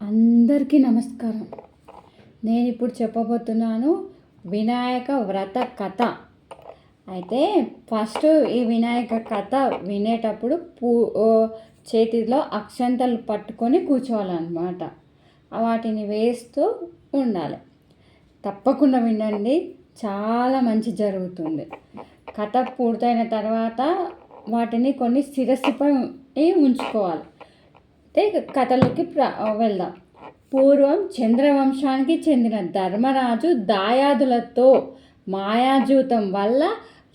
అందరికీ నమస్కారం. నేను ఇప్పుడు చెప్పబోతున్నాను వినాయక వ్రత కథ. అయితే ఫస్ట్ ఈ వినాయక కథ వినేటప్పుడు పూ చేతిలో అక్షంతలు పట్టుకొని కూర్చోవాలన్నమాట. వాటిని వేస్తూ ఉండాలి. తప్పకుండా వినండి చాలా మంచి జరుగుతుంది. కథ పూర్తయిన తర్వాత వాటిని కొన్ని శిరస్సుపై ఉంచుకోవాలి. అయితే కథలోకి ప్ర వెళ్దాం. పూర్వం చంద్రవంశానికి చెందిన ధర్మరాజు దాయాదులతో మాయాజూతం వల్ల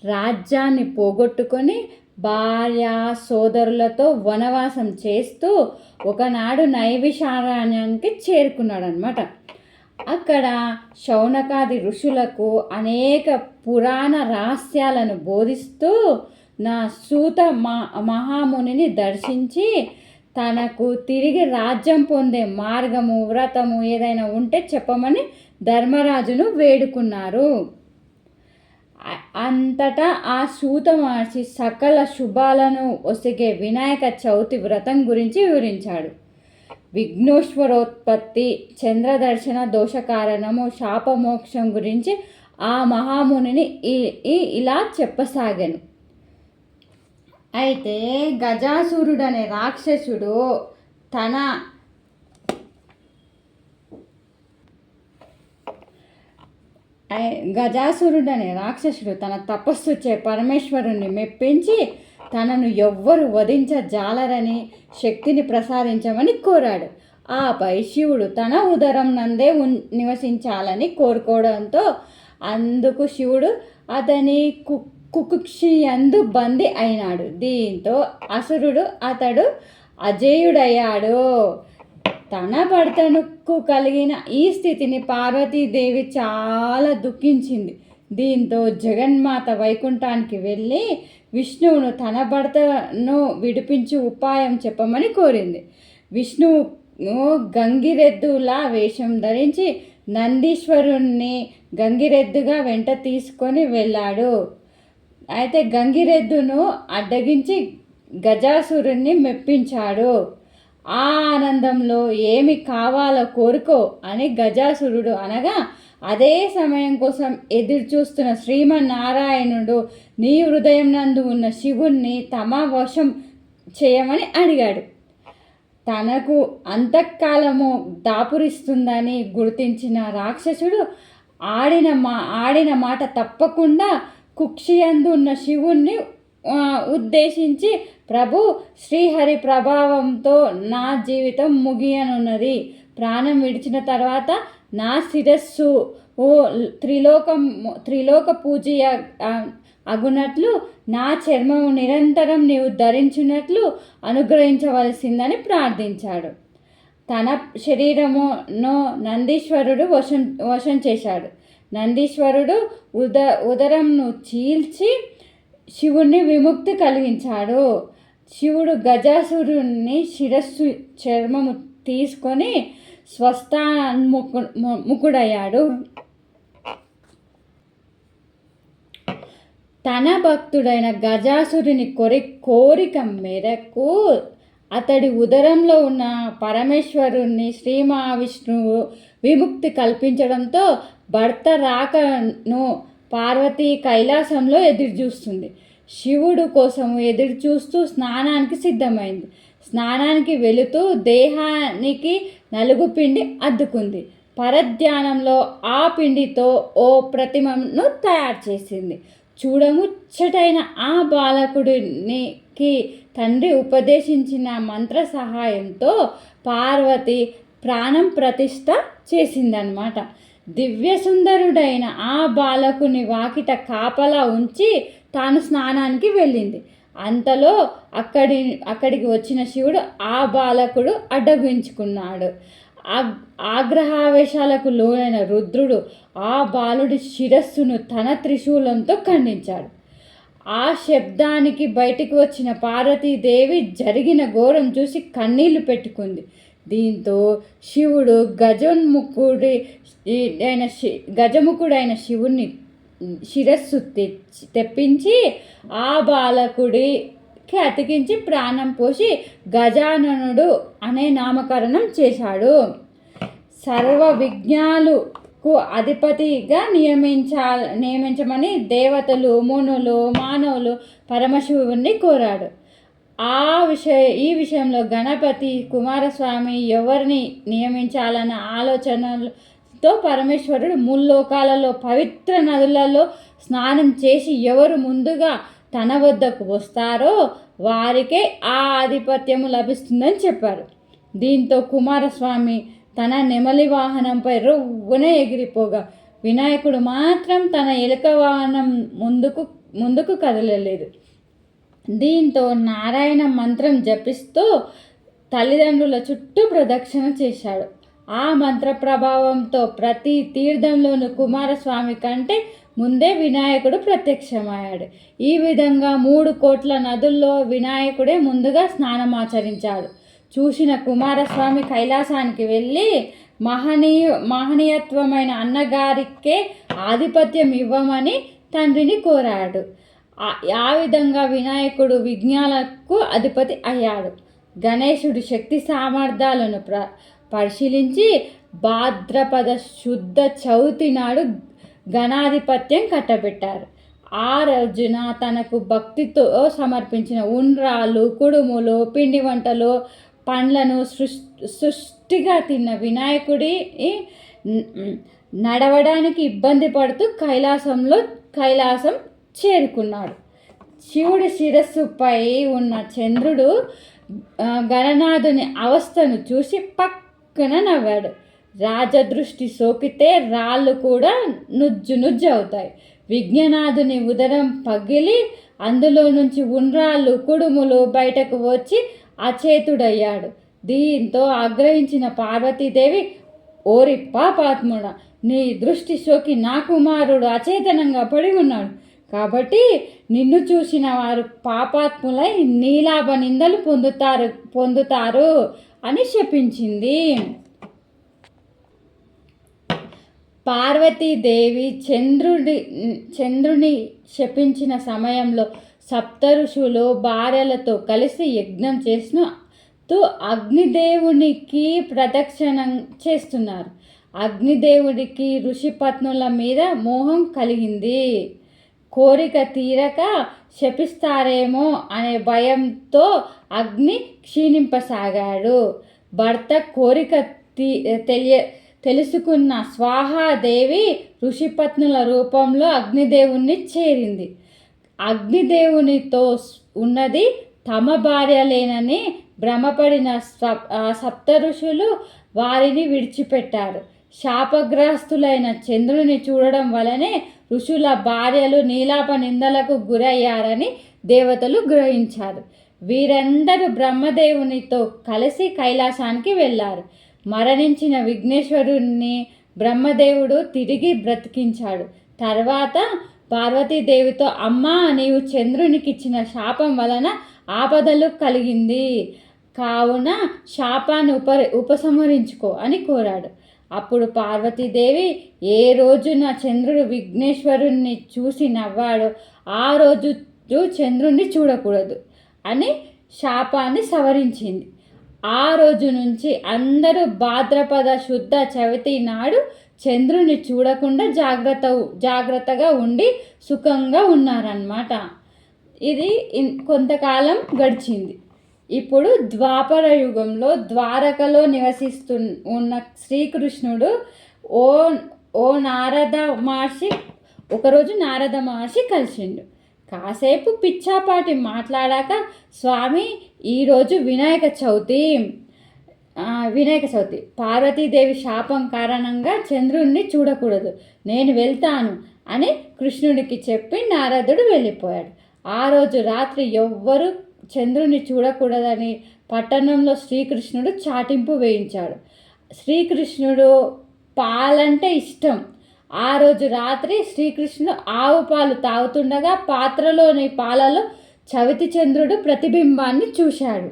రాజ్యాన్ని పోగొట్టుకొని భార్య సోదరులతో వనవాసం చేస్తూ ఒకనాడు నైవిశారణ్యానికి చేరుకున్నాడు అనమాట అక్కడ శౌనకాది ఋషులకు అనేక పురాణ రహస్యాలను బోధిస్తూ నా సూత మా మహామునిని దర్శించి తనకు తిరిగి రాజ్యం పొందే మార్గము వ్రతము ఏదైనా ఉంటే చెప్పమని ధర్మరాజును వేడుకున్నారు. అంతటా ఆ సూత మార్చి సకల శుభాలను ఒసిగే వినాయక చవితి వ్రతం గురించి వివరించాడు. విఘ్నేశ్వరోత్పత్తి చంద్రదర్శన దోష కారణము శాపమోక్షం గురించి ఆ మహామునిని ఇలా చెప్పసాగాను. అయితే గజాసురుడు అనే రాక్షసుడు తన గజాసురుడు అనే రాక్షసుడు తన తపస్సు చే పరమేశ్వరుణ్ణి మెప్పించి తనను ఎవ్వరు వధించజాలరని శక్తిని ప్రసాదించమని కోరాడు. ఆపై శివుడు తన ఉదరం నందే నివసించాలని కోరుకోవడంతో అందుకు శివుడు అతని కు కుకుక్షియందు బంది అయినాడు. దీంతో అసురుడు అతడు అజేయుడయ్యాడు. తన భర్తనుకు కలిగిన ఈ స్థితిని పార్వతీదేవి చాలా దుఃఖించింది. దీంతో జగన్మాత వైకుంఠానికి వెళ్ళి విష్ణువును తన భర్తను విడిపించి ఉపాయం చెప్పమని కోరింది. విష్ణువు గంగిరెద్దులా వేషం ధరించి నందీశ్వరుణ్ణి గంగిరెద్దుగా వెంట తీసుకొని వెళ్ళాడు. అయితే గంగిరెద్దును అడ్డగించి గజాసురుణ్ణి మెప్పించాడు. ఆ ఆనందంలో ఏమి కావాలో కోరుకో అని గజాసురుడు అనగా అదే సమయం కోసం ఎదురు చూస్తున్న శ్రీమన్నారాయణుడు నీ హృదయం నందు ఉన్న శివుణ్ణి తమ వశం చేయమని అడిగాడు. తనకు అంతఃకాలము దాపురిస్తుందని గుర్తించిన రాక్షసుడు ఆడిన మా ఆడిన మాట తప్పకుండా కుక్షియందు ఉన్న శివుణ్ణి ఉద్దేశించి ప్రభు శ్రీహరి ప్రభావంతో నా జీవితం ముగియనున్నది. ప్రాణం విడిచిన తర్వాత నా శిరస్సు ఓ త్రిలోకం త్రిలోక పూజ అగునట్లు నా చర్మము నిరంతరం నీవు ధరించినట్లు అనుగ్రహించవలసిందని ప్రార్థించాడు. తన శరీరమును నందీశ్వరుడు వశం వశం చేశాడు. నందీశ్వరుడు ఉద ఉదరంను చీల్చి శివుణ్ణి విముక్తి కలిగించాడు. శివుడు గజాసురుణ్ణి శిరస్సు చర్మము తీసుకొని స్వస్థాన్ముకు ముకుడయ్యాడు. తన భక్తుడైన గజాసురుని కొరి కోరిక మేరకు అతడి ఉదరంలో ఉన్న పరమేశ్వరుణ్ణి శ్రీ మహావిష్ణువు విముక్తి కల్పించడంతో భర్త రాకను పార్వతి కైలాసంలో ఎదురుచూస్తుంది. శివుడు కోసము ఎదురు చూస్తూ స్నానానికి సిద్ధమైంది. స్నానానికి వెళుతూ దేహానికి నలుగు పిండి అద్దుకుంది. పరధ్యానంలో ఆ పిండితో ఓ ప్రతిమను తయారు చేసింది. చూడముచ్చటైన ఆ బాలకుడికి తండ్రి ఉపదేశించిన మంత్ర సహాయంతో పార్వతి ప్రాణం ప్రతిష్ట చేసిందనమాట దివ్యసుందరుడైన ఆ బాలకుని వాకిట కాపలా ఉంచి తాను స్నానానికి వెళ్ళింది. అంతలో అక్కడి అక్కడికి వచ్చిన శివుడు ఆ బాలకుడు అడ్డగించుకున్నాడు. ఆగ్రహావేశాలకు లోనైన రుద్రుడు ఆ బాలుడి శిరస్సును తన త్రిశూలంతో ఖండించాడు. ఆ శబ్దానికి బయటికి వచ్చిన పార్వతీదేవి జరిగిన ఘోరం చూసి కన్నీళ్ళు పెట్టుకుంది. దీంతో శివుడు గజోన్ముఖుడి అయిన శి గజముఖుడైన శివుణ్ణి శిరస్సు తెచ్చి తెప్పించి ఆ బాలకుడికి అతికించి ప్రాణం పోసి గజాననుడు అనే నామకరణం చేశాడు. సర్వ కు అధిపతిగా నియమించా నియమించమని దేవతలు మునులు మానవులు పరమశివుని కోరాడు. ఆ విషయ ఈ విషయంలో గణపతి కుమారస్వామి ఎవరిని నియమించాలన్న ఆలోచనతో పరమేశ్వరుడు ముల్లోకాలలో పవిత్ర నదులలో స్నానం చేసి ఎవరు ముందుగా తన వద్దకు వస్తారో వారికే ఆ ఆధిపత్యము లభిస్తుందని చెప్పారు. దీంతో కుమారస్వామి తన నెమలి వాహనంపై రొవ్వున ఎగిరిపోగా. వినాయకుడు మాత్రం తన ఎలుక వాహనం ముందుకు ముందుకు కదలలేదు. దీంతో నారాయణ మంత్రం జపిస్తూ తల్లిదండ్రుల చుట్టూ ప్రదక్షిణ చేశాడు. ఆ మంత్ర ప్రభావంతో ప్రతి తీర్థంలోనూ కుమారస్వామి కంటే ముందే వినాయకుడు ప్రత్యక్షమయ్యాడు. ఈ విధంగా మూడు కోట్ల నదుల్లో వినాయకుడే ముందుగా స్నానమాచరించాడు చూసిన కుమారస్వామి కైలాసానికి వెళ్ళి మహనీయ మహనీయత్వమైన అన్నగారికే ఆధిపత్యం ఇవ్వమని తండ్రిని కోరాడు. ఆ- విధంగా వినాయకుడు విజ్ఞాలకు అధిపతి అయ్యాడు. గణేశుడు శక్తి సామర్థ్యాలను ప్ర పరిశీలించి భాద్రపద శుద్ధ చవితి నాడు గణాధిపత్యం కట్టబెట్టారు. ఆ రోజున తనకు భక్తితో సమర్పించిన ఉండ్రాలు కుడుములు పిండి వంటలు పండ్లను సృష్టిగా తిన్న వినాయకుడి నడవడానికి ఇబ్బంది పడుతూ కైలాసంలో కైలాసం చేరుకున్నాడు. శివుడి శిరస్సుపై ఉన్న చంద్రుడు గణనాథుని అవస్థను చూసి పక్కన నవ్వాడు. రాజదృష్టి సోకితే రాళ్ళు కూడా నుజ్జు నుజ్జు అవుతాయి. విజ్ఞనాథుని ఉదరం పగిలి అందులో నుంచి ఉండ్రాళ్ళు కుడుములు బయటకు వచ్చి అచేతుడయ్యాడు. దీంతో ఆగ్రహించిన పార్వతీదేవి ఓరి పాపాత్ముడ నీ దృష్టి సోకి నా కుమారుడు అచేతనంగా పడి ఉన్నాడు. కాబట్టి నిన్ను చూసిన వారు పాపాత్ములై నీలాభ నిందలు పొందుతారు పొందుతారు అని శపించింది. పార్వతీదేవి చంద్రుడి చంద్రుని శపించిన సమయంలో సప్త ఋషులు భార్యలతో కలిసి యజ్ఞం చేసిన తో అగ్నిదేవునికి ప్రదక్షిణం చేస్తున్నారు. అగ్నిదేవుడికి ఋషిపత్నుల మీద మోహం కలిగింది. కోరిక తీరక శపిస్తారేమో అనే భయంతో అగ్ని క్షీణింపసాగాడు. భర్త కోరిక తీ తెలియ తెలుసుకున్న స్వాహాదేవి ఋషిపత్నుల రూపంలో అగ్నిదేవుణ్ణి చేరింది. అగ్నిదేవునితో ఉన్నది తమ భార్యలేనని భ్రమపడిన సప్ సప్త ఋషులు వారిని విడిచిపెట్టారు. శాపగ్రస్తులైన చంద్రుని చూడడం వలనే ఋషుల భార్యలు నీలాప నిందలకు గురయ్యారని దేవతలు గ్రహించారు. వీరందరూ బ్రహ్మదేవునితో కలిసి కైలాసానికి వెళ్ళారు. మరణించిన విఘ్నేశ్వరుణ్ణి బ్రహ్మదేవుడు తిరిగి బ్రతికించాడు. తర్వాత పార్వతీదేవితో అమ్మా నీవు చంద్రునికి ఇచ్చిన శాపం వలన ఆపదలు కలిగింది. కావున శాపాన్ని ఉప ఉపసంహరించుకో అని కోరాడు. అప్పుడు పార్వతీదేవి ఏ రోజున చంద్రుడు విఘ్నేశ్వరుణ్ణి చూసి నవ్వాడో ఆ రోజు చంద్రుణ్ణి చూడకూడదు అని శాపాన్ని సవరించింది. ఆ రోజు నుంచి అందరూ భాద్రపద శుద్ధ చవితి నాడు చంద్రుని చూడకుండా జాగ్రత్త జాగ్రత్తగా ఉండి సుఖంగా ఉన్నారన్నమాట. ఇది కొంతకాలం గడిచింది. ఇప్పుడు ద్వాపర యుగంలో ద్వారకలో నివసిస్తు ఉన్న శ్రీకృష్ణుడు ఓ ఓ నారద మహర్షి ఒకరోజు నారద మహర్షి కలిసిండు. కాసేపు పిచ్చాపాటి మాట్లాడాక స్వామి ఈరోజు వినాయక చవితి వినాయక చవితి. పార్వతీదేవి శాపం కారణంగా చంద్రుణ్ణి చూడకూడదు. నేను వెళ్తాను అని కృష్ణుడికి చెప్పి నారదుడు వెళ్ళిపోయాడు. ఆ రోజు రాత్రి ఎవ్వరూ చంద్రుని చూడకూడదని పట్టణంలో శ్రీకృష్ణుడు చాటింపు వేయించాడు. శ్రీకృష్ణుడు పాలంటే ఇష్టం. ఆ రోజు రాత్రి శ్రీకృష్ణుడు ఆవు పాలు తాగుతుండగా పాత్రలోని పాలలో చవితి చంద్రుడు ప్రతిబింబాన్ని చూశాడు.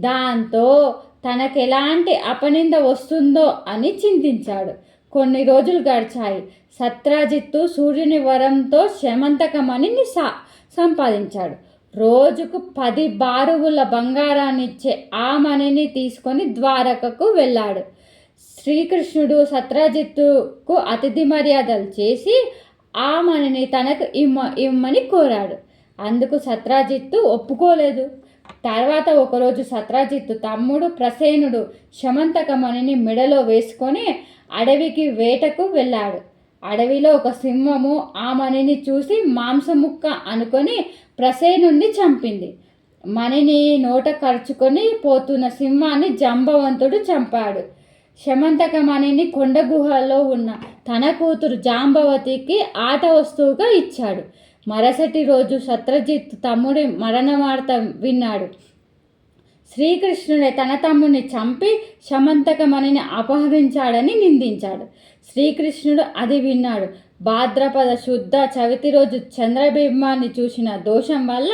దాంతో తనకు ఎలాంటి అపనింద వస్తుందో అని చింతించాడు. కొన్ని రోజులు గడిచాయి. సత్రాజిత్తు సూర్యుని వరంతో శమంతకమణిని సా సంపాదించాడు. రోజుకు పది బారువుల బంగారాన్ని ఇచ్చే ఆ మణిని తీసుకొని ద్వారకకు వెళ్ళాడు. శ్రీకృష్ణుడు సత్రాజిత్తుకు అతిథి మర్యాదలు చేసి ఆ మణిని తనకు ఇమ్మ ఇమ్మని కోరాడు. అందుకు సత్రాజిత్తు ఒప్పుకోలేదు. తర్వాత ఒకరోజు సత్రాజిత్తు తమ్ముడు ప్రసేనుడు శమంతకమణిని మెడలో వేసుకొని అడవికి వేటకు వెళ్ళాడు. అడవిలో ఒక సింహము ఆ మణిని చూసి మాంసముక్క అనుకొని ప్రసేనుణ్ణి చంపింది. మణిని నోట ఖర్చుకొని పోతున్న సింహాన్ని జంబవంతుడు చంపాడు. శమంతకమణిని కొండ గుహలో ఉన్న తన కూతురు జాంబవతికి ఆట వస్తువుగా ఇచ్చాడు. మరుసటి రోజు సత్రజిత్ తమ్ముడి మరణ వార్త విన్నాడు. శ్రీకృష్ణుడే తన తమ్ముడిని చంపి శమంతకమణిని అపహరించాడని నిందించాడు. శ్రీకృష్ణుడు అది విన్నాడు. భాద్రపద శుద్ధ చవితి రోజు చంద్రబింబాన్ని చూసిన దోషం వల్ల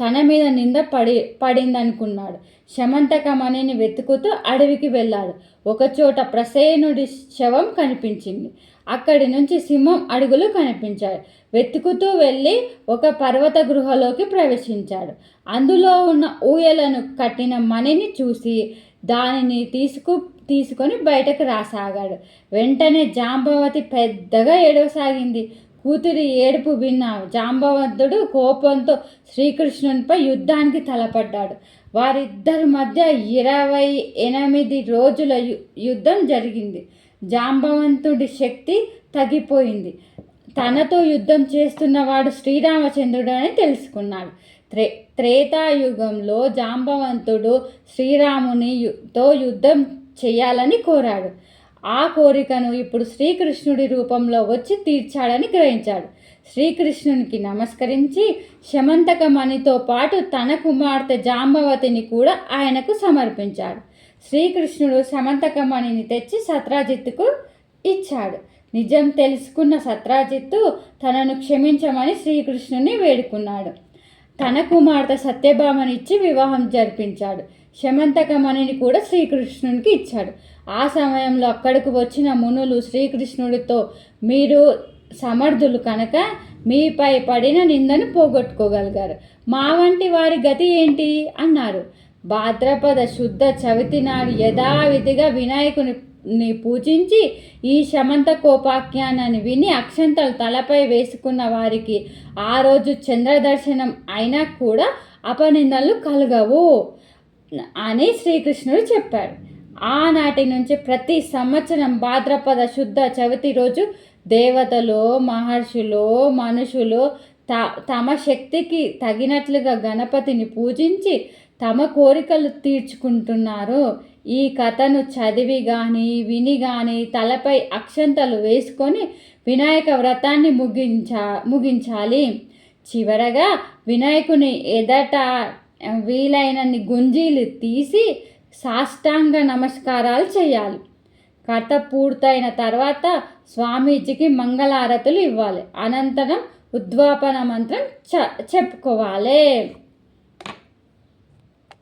తన మీద నింద పడి పడిందనుకున్నాడు. శమంతకమణిని వెతుకుతూ అడవికి వెళ్ళాడు. ఒకచోట ప్రసేనుడి శవం కనిపించింది. అక్కడి నుంచి సింహం అడుగులు కనిపించాయి వెతుకుతూ వెళ్ళి ఒక పర్వత గృహలోకి ప్రవేశించాడు. అందులో ఉన్న ఊయలను కట్టిన మణిని చూసి దానిని తీసుకు తీసుకొని బయటకు రాసాగాడు. వెంటనే జాంబవతి పెద్దగా ఏడవసాగింది. కూతురి ఏడుపు విన్న. జాంబవంతుడు కోపంతో శ్రీకృష్ణునిపై యుద్ధానికి తలపడ్డాడు. వారిద్దరి మధ్య ఇరవై ఎనిమిది రోజుల యుద్ధం జరిగింది. జాంబవంతుడి శక్తి తగ్గిపోయింది. తనతో యుద్ధం చేస్తున్నవాడు శ్రీరామచంద్రుడు అని తెలుసుకున్నాడు. త్రే త్రేతాయుగంలో జాంబవంతుడు శ్రీరామునితో యుద్ధం చేయాలని కోరాడు. ఆ కోరికను ఇప్పుడు శ్రీకృష్ణుడి రూపంలో వచ్చి తీర్చాడని గ్రహించాడు. శ్రీకృష్ణునికి నమస్కరించి శమంతకమణితో పాటు తన కుమార్తె జాంబవతిని కూడా ఆయనకు సమర్పించాడు. శ్రీకృష్ణుడు సమంతకమణిని తెచ్చి సత్రాజిత్తుకు ఇచ్చాడు. నిజం తెలుసుకున్న సత్రాజిత్తు తనను క్షమించమని శ్రీకృష్ణుని వేడుకున్నాడు. తన కుమార్తె సత్యభామనిచ్చి వివాహం జరిపించాడు. శమంతకమణిని కూడా శ్రీకృష్ణునికి ఇచ్చాడు. ఆ సమయంలో అక్కడికి వచ్చిన మునులు శ్రీకృష్ణుడితో మీరు సమర్థులు కనుక మీపై పడిన నిందను పోగొట్టుకోగలిగారు. మా వంటి వారి గతి ఏంటి? అన్నారు. భాద్రపద శుద్ధ చవితి నాడు యథావిధిగా వినాయకుని పూజించి ఈ శమంత కోపాఖ్యానాన్ని విని అక్షంతలు తలపై వేసుకున్న వారికి ఆ రోజు చంద్రదర్శనం అయినా కూడా అపనిందలు కలగవు అని శ్రీకృష్ణుడు చెప్పాడు. ఆనాటి నుంచి ప్రతి సంవత్సరం భాద్రపద శుద్ధ చవితి రోజు దేవతలు మహర్షులు మనుషులు త తమ శక్తికి తగినట్లుగా గణపతిని పూజించి తమ కోరికలు తీర్చుకుంటున్నారు ఈ కథను చదివి కానీ విని కానీ తలపై అక్షంతలు వేసుకొని వినాయక వ్రతాన్ని ముగించా ముగించాలి. చివరగా వినాయకుని ఎదట వీలైనన్ని గుంజీలు తీసి సాష్టాంగ నమస్కారాలు చేయాలి. కథ పూర్తయిన తర్వాత స్వామీజీకి మంగళారతులు ఇవ్వాలి. అనంతరం ఉద్వాపన మంత్రం చ చెప్పుకోవాలి.